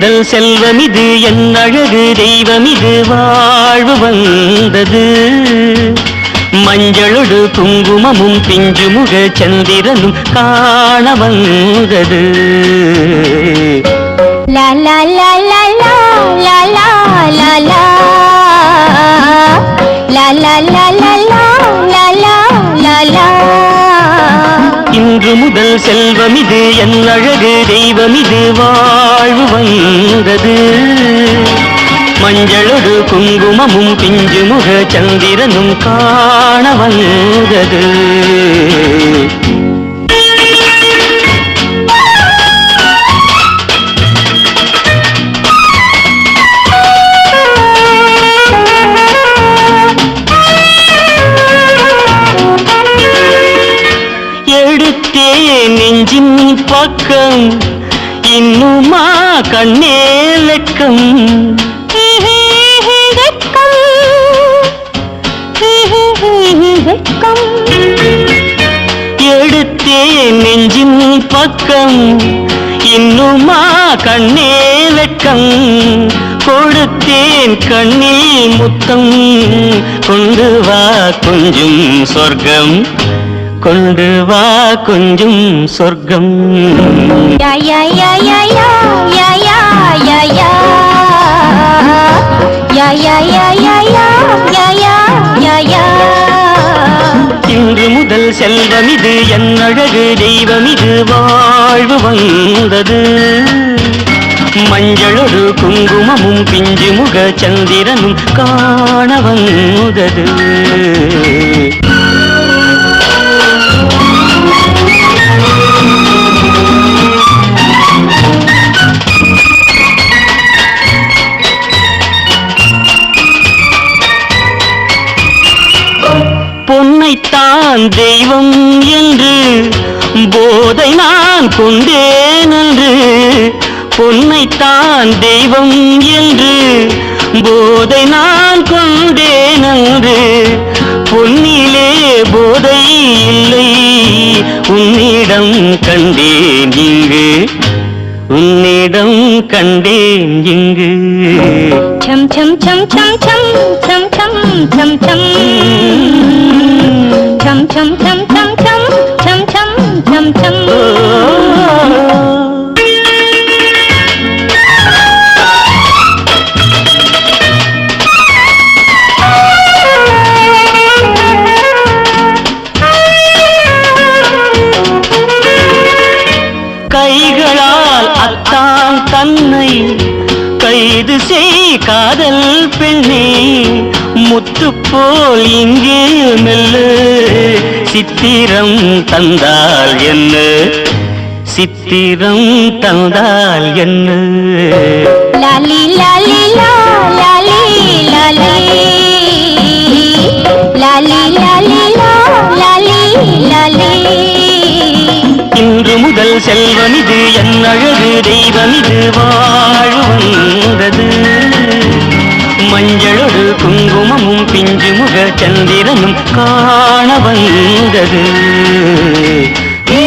முதல் செல்வம் இது என் அழகு தெய்வம் இது வாழ்வு வந்தது மஞ்சளொடு குங்குமமும் பிஞ்சு முக சந்திரனும் காண வந்தது லா லா லா இன்று முதல் செல்வம் இது என் அழகு தெய்வம் இது வாழ்வு வந்தது. மஞ்சளொடு குங்குமமும் பிஞ்சு முக சந்திரனும் காண வந்தது. நெஞ்சின் பக்கம் இன்னுமா கண்ணே லெக்கம் எடுத்தே நெஞ்சின் பக்கம் இன்னுமா கண்ணே வெட்கம். கொடுத்தேன் கண்ணில் முத்தம் கொண்டு வா கொஞ்சம் சொர்க்கம். கொண்டு வா கொஞ்சம் சொர்க்கம் இன்று முதல் செல்வம் இது என் அழகு தெய்வம் இது வாழ்வு வந்தது மஞ்சளொரு குங்குமமும் பிஞ்சு முக சந்திரனும் காண வந்தது பொன்னைத்தான் தெய்வம் என்று போதை நான் கொண்டேன் என்று பொன்னைத்தான் தெய்வம் என்று போதை நான் கொண்டேன் என்று பொன்னிலே போதை இல்லை உன்னிடம் கண்டேன் இங்கு. உன்னே உன்னிடம் கண்டேன் இங்கு டம் டம் டம் டம் டம் டம் டம் டம் டம் டம் டம் டம் டம் டம் டம் டம் டம் கைகளால் அத்தான் தன்னை கைது செய் காதல் பெண்ணே. முத்து போல் இங்கே மெல்ல. சித்திரம் தந்தால் என்ன? சித்திரம் தந்தால் என்ன? லாலி லாலி லா லாலி லாலி. லாலி லாலி லா லாலி லாலி. இன்று முதல் செல்வம் இது என் அழகு. வந்து வாழ்வு வந்தது. மஞ்சளொடு குங்குமமும் பிஞ்சு முக சந்திரனும் காண வந்தது. ஏ